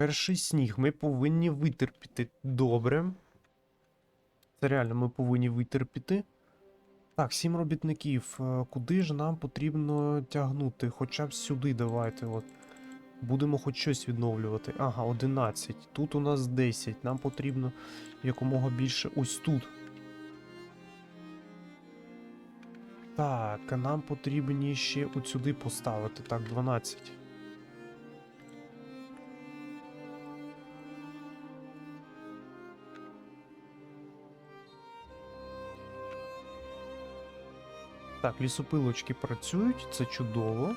Перший сніг ми повинні витерпіти. Добре. Це реально ми повинні витерпіти. Так, сім робітників. Е, Куди ж нам потрібно тягнути? Хоча б сюди давайте. От. Будемо хоч щось відновлювати. Ага, 11. Тут у нас 10. Нам потрібно якомога більше ось тут. Так, нам потрібні ще от сюди поставити. Так, 12. Так, лісопилочки працюють, це чудово.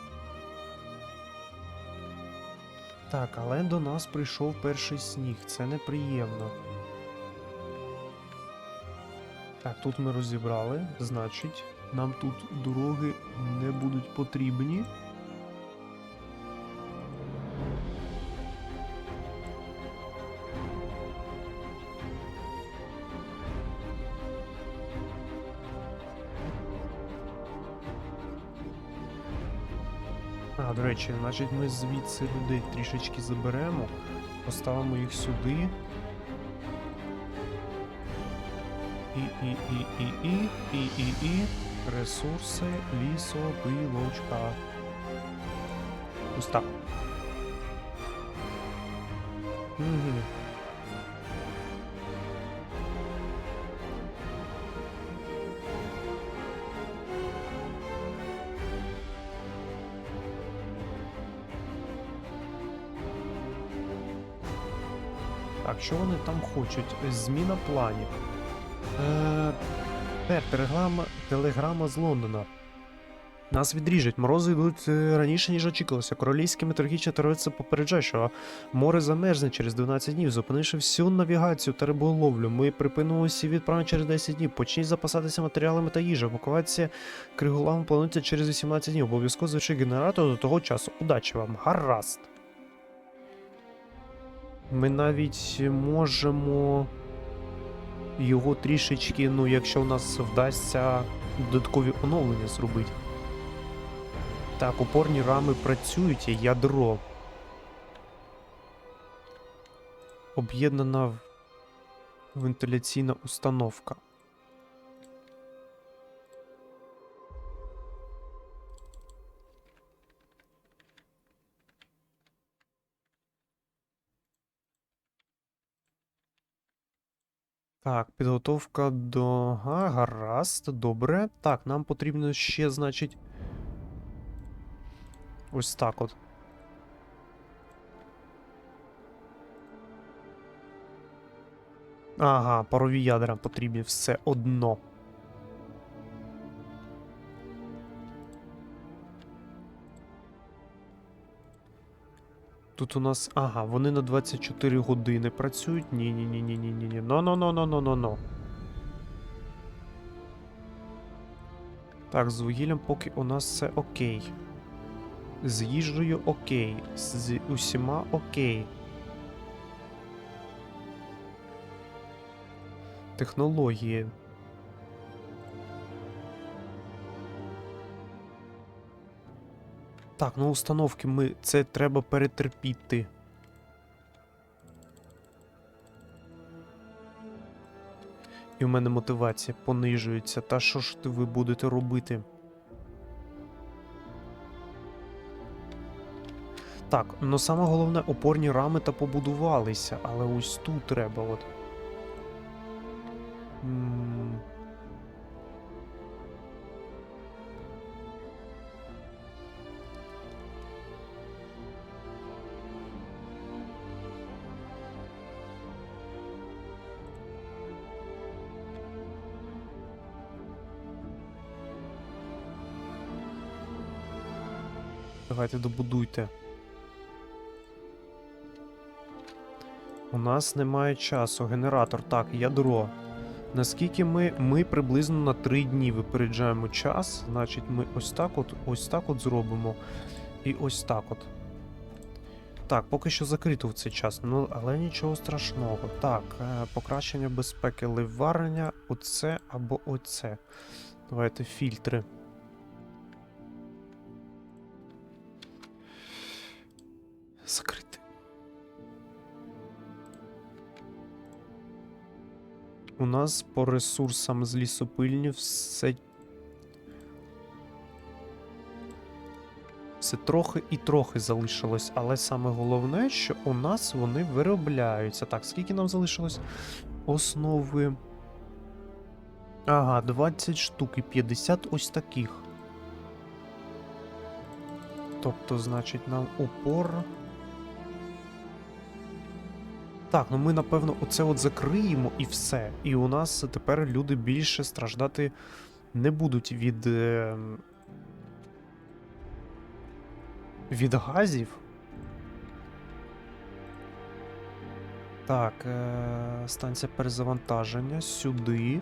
Так, але до нас прийшов перший сніг, це неприємно. Так, тут ми розібрали, значить, нам тут дороги не будуть потрібні. Речі, значить ми звідси людей трішечки заберемо, поставимо їх сюди. І, і, і, і, і, і, і, і. Ресурси, лісопилочка. Ось так. Угу. Що вони там хочуть? Зміна планів. Е, Тепер телеграма, телеграма з Лондона. Нас відріжуть. Морози йдуть е, раніше, ніж очікувалося. Королівське метрологічне терористи попереджає, що море замерзне через 12 днів, зупинивши всю навігацію та риболовлю. Ми припинимо усі відправи через 10 днів. Почніть запасатися матеріалами та їжею. Евакуація Криголам планується через 18 днів. Обов'язково звичай генератор до того часу. Удачі вам. Гаразд. Ми навіть можемо його трішечки, ну, якщо у нас вдасться додаткові оновлення зробити. Так, опорні рами працюють, і ядро. Об'єднана вентиляційна установка. Так, підготовка до. Ага, гаразд, добре. Так, нам потрібно ще, значить. Ось так от. Ага, парові ядра потрібні все одно. Тут у нас. Ага, вони на 24 години працюють. Ні, ні, ні, ні, ні, ні, ні. Но, но, но, но, но, но, но. Так, з вугіллям поки у нас все окей. З їжею окей. З усіма окей. Технології. Так, ну установки ми. Це треба перетерпіти. І в мене мотивація понижується. Та що ж ви будете робити? Так, ну саме головне, опорні рами та побудувалися, але ось тут треба от. Давайте добудуйте. У нас немає часу. Генератор. Так, ядро. Наскільки ми. Ми приблизно на 3 дні випереджаємо час. Значить, ми ось так от, ось так от зробимо. І ось так от. Так, поки що закрито в цей час, ну але нічого страшного. Так, е, покращення безпеки ливарення, оце або оце. Давайте фільтри. закрити. У нас по ресурсам з лісопильні все. Все трохи і трохи залишилось, але саме головне, що у нас вони виробляються. Так, скільки нам залишилось основи? Ага, 20 штук і 50 ось таких. Тобто, значить, нам упор. Так, ну ми напевно оце от закриємо і все. І у нас тепер люди більше страждати не будуть від. Е... Від газів. Так, е... станція перезавантаження сюди.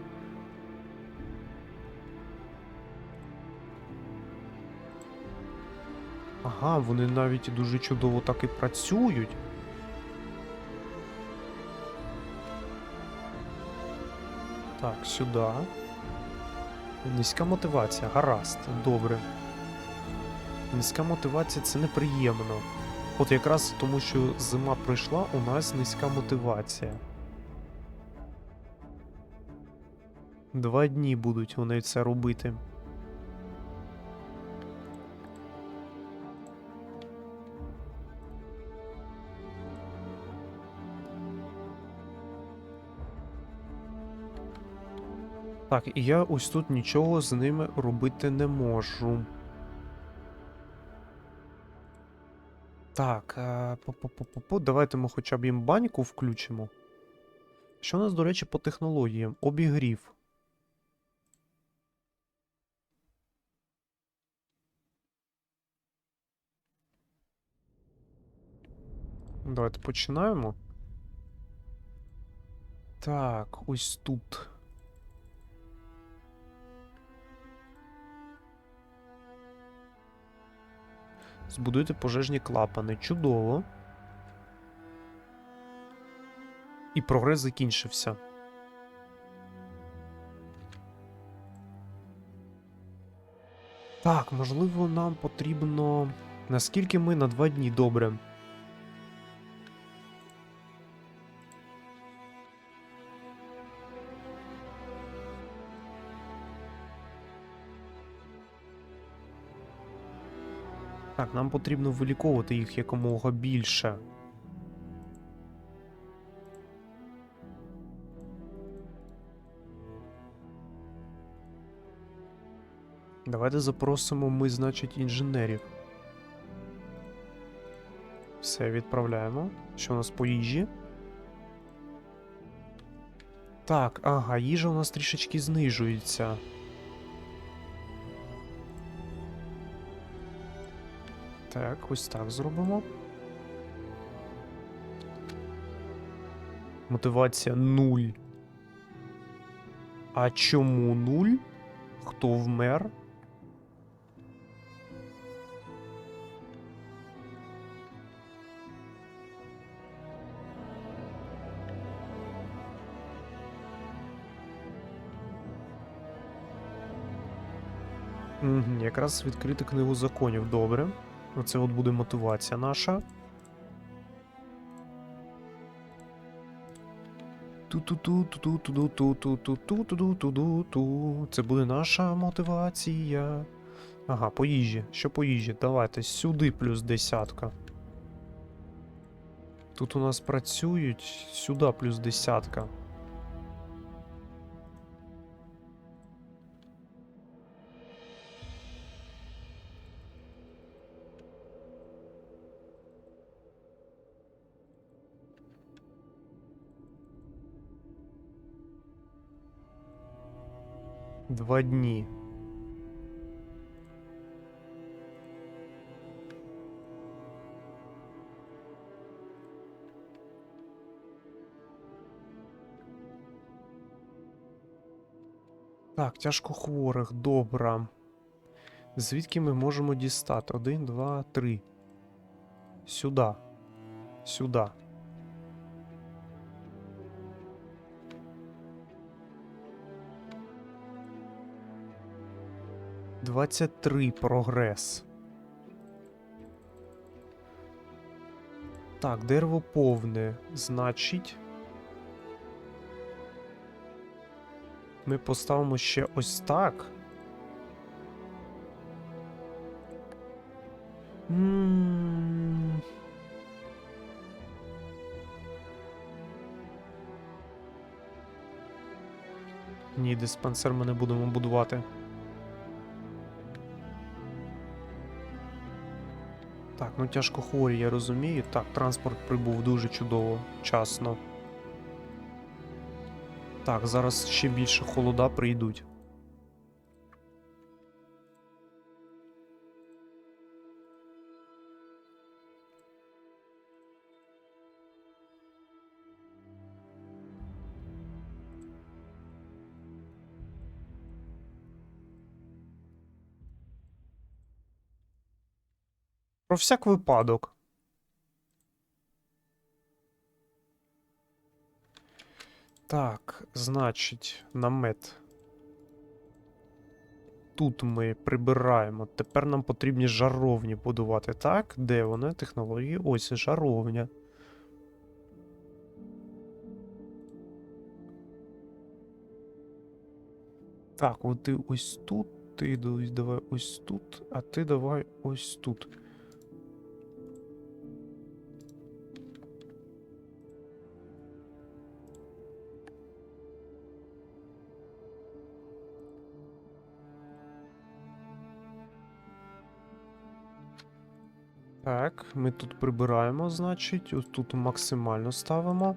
Ага, вони навіть дуже чудово так і працюють. Так, сюди. Низька мотивація, гаразд, добре. Низька мотивація це неприємно. От якраз тому, що зима прийшла, у нас низька мотивація. Два дні будуть вони це робити. Так, і я ось тут нічого з ними робити не можу. Так, е, по-по-по-по-по, давайте ми хоча б їм баньку включимо. Що у нас, до речі, по технологіям? Обігрів. Давайте починаємо. Так, ось тут. Збудуйте пожежні клапани. Чудово. І прогрес закінчився. Так, можливо, нам потрібно. Наскільки ми на два дні добре? Так, нам потрібно виліковувати їх якомога більше. Давайте запросимо ми, значить, інженерів. Все, відправляємо. Що у нас по їжі? Так, ага, їжа у нас трішечки знижується. Так, ось так зробимо. Мотивація 0. А чому 0? Хто вмер? Угу, якраз відкрити книгу законів, добре. Оце от буде мотивація наша. Ту-ту-ту-ту-ту-ту-ту-ту-ту-ту-ту-ту-ту. Це буде наша мотивація. Ага, по їжі. Що по їжі? Давайте сюди плюс десятка. Тут у нас працюють сюди плюс десятка. два дні. Так, тяжко хворих, добре. Звідки ми можемо дістати? Один, два, три. Сюда. сюди. 23 прогрес. Так, дерево повне. Значить. Ми поставимо ще ось так. М -м -м. Ні, диспансер ми не будемо будувати. Так, ну тяжко хворі, я розумію. Так, транспорт прибув дуже чудово, вчасно. Так, зараз ще більше холода прийдуть. Про всяк випадок. Так, значить, намет. Тут ми прибираємо. Тепер нам потрібні жаровні будувати. Так, де вони? Технології? Ось жаровня. Так, от ти ось тут, ти давай ось тут, а ти давай ось тут. Так, ми тут прибираємо, значить, ось тут максимально ставимо.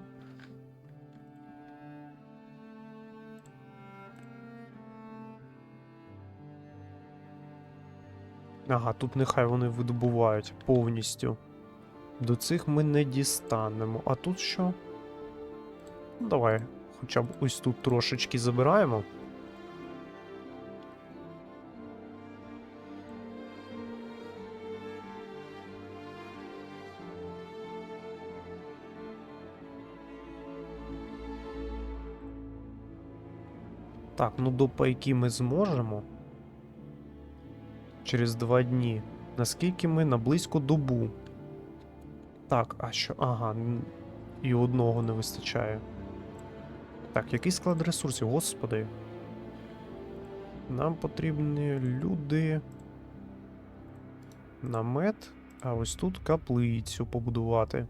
Ага, тут нехай вони видобувають повністю. До цих ми не дістанемо. А тут що? Ну, давай, хоча б ось тут трошечки забираємо. Так, ну до пайки ми зможемо. Через два дні. Наскільки ми на близько добу. Так, а що? Ага, і одного не вистачає. Так, який склад ресурсів, господи. Нам потрібні люди. Намет, а ось тут каплицю побудувати.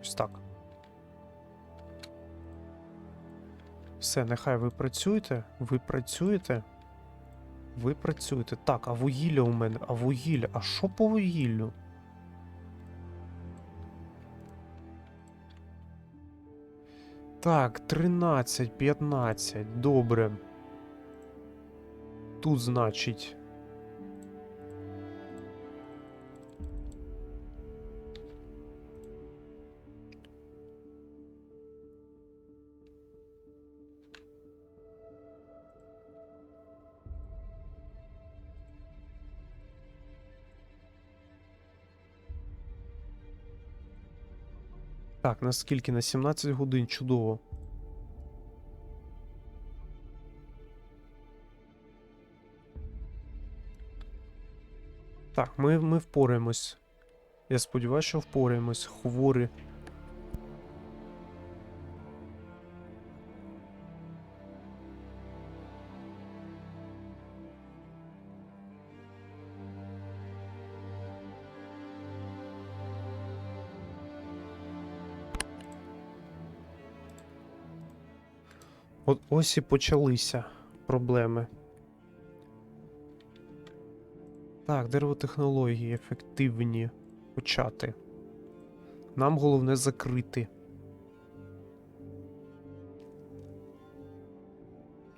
Ось так. Все, нехай ви працюєте. Ви працюєте. Ви працюєте. Так, а вугілля у мене. А вугілля. А що по вугіллю? Так, 13, 15. Добре. Тут, значить. Наскільки? На 17 годин чудово. Так, ми, ми впораємось. Я сподіваюся, що впораємось. Хворі. От ось і почалися проблеми. Так, деревотехнології ефективні почати. Нам головне закрити.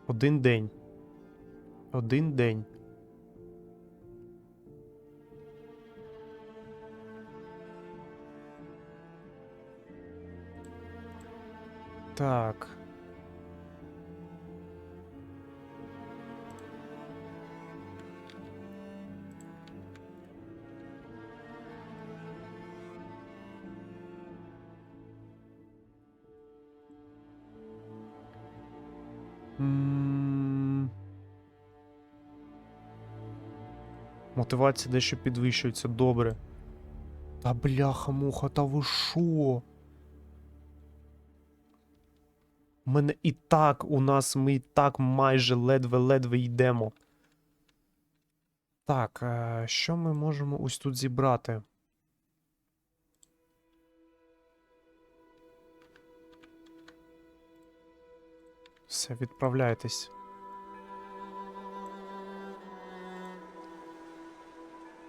Один день. Один день. Так. Мотивація дещо підвищується, добре. Та бляха-муха, та ви шо? Мене і так, у нас ми і так майже ледве-ледве йдемо. Так, е, що ми можемо ось тут зібрати? Все, відправляйтесь.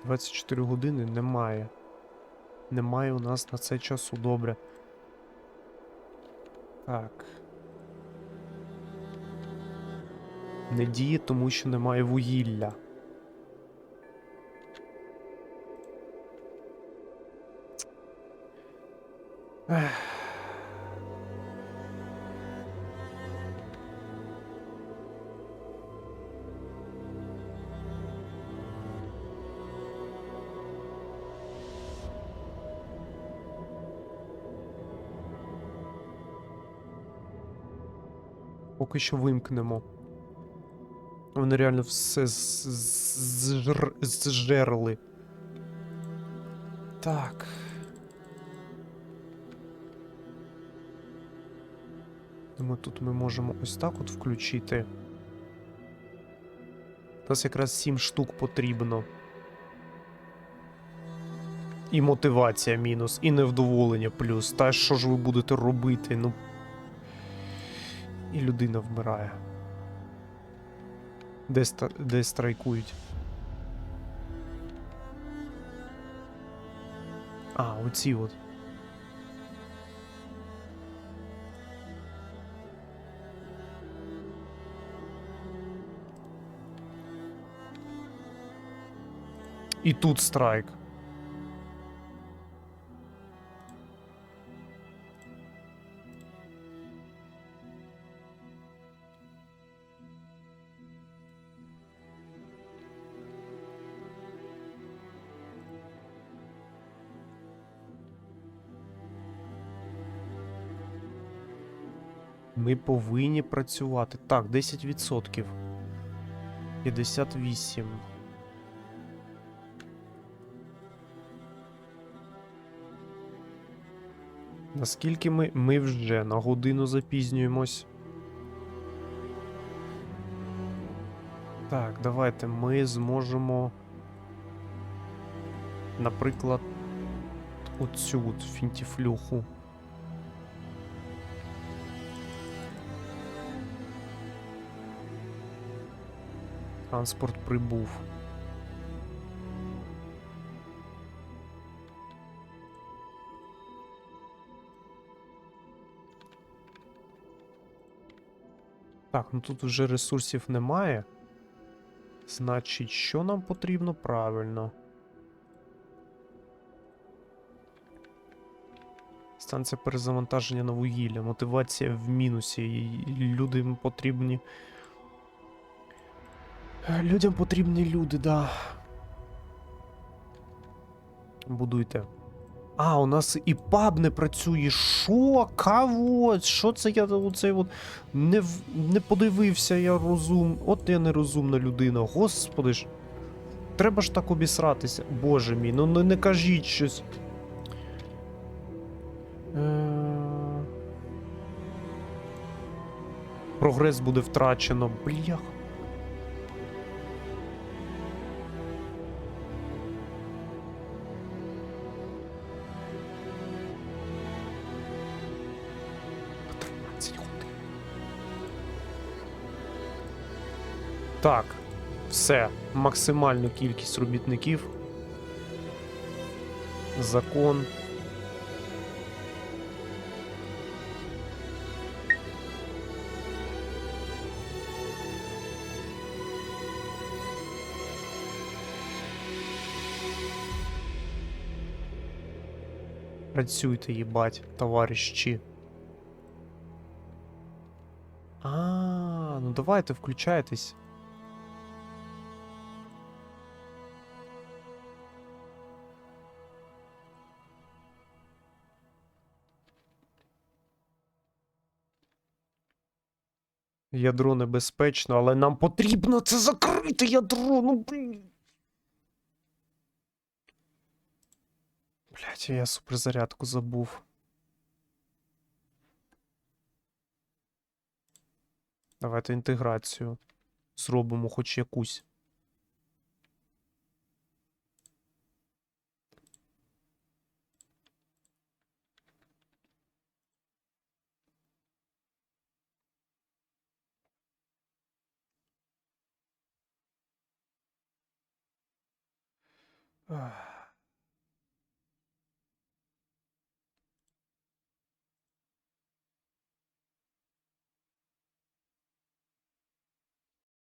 Двадцять чотири години немає. Немає у нас на це часу добре. Так. Не діє, тому що немає вугілля. Ех. Поки що вимкнемо. Вони реально все зжерли. Так. Думаю, тут ми можемо ось так от включити. Нас якраз 7 штук потрібно. І мотивація мінус, і невдоволення плюс. Та що ж ви будете робити? Ну. І людина вмирає. Де, де страйкують? А, оці от. І тут страйк. Ми повинні працювати. Так, 10%. 58. Наскільки ми, ми вже на годину запізнюємось? Так, давайте ми зможемо. Наприклад, оцю от фінтіфлюху. Транспорт прибув. Так, ну тут вже ресурсів немає. Значить, що нам потрібно правильно? Станція перезавантаження на вугілля, мотивація в мінусі. Людям потрібні. Людям потрібні люди, да. Будуйте. А, у нас і паб не працює. Що? Кого? Що це я оцей от не, не подивився, я розум. От я нерозумна людина. Господи ж. Треба ж так обісратися. Боже мій, ну не, не кажіть щось. Е... Прогрес буде втрачено. Блях. Так, все. Максимальну кількість робітників. Закон. Працюйте, їбать, товариші. А, ну давайте включайтесь. Ядро небезпечно, але нам потрібно це закрити ядро. Ну блін. Блять, я суперзарядку забув. Давайте інтеграцію зробимо хоч якусь. Ugh.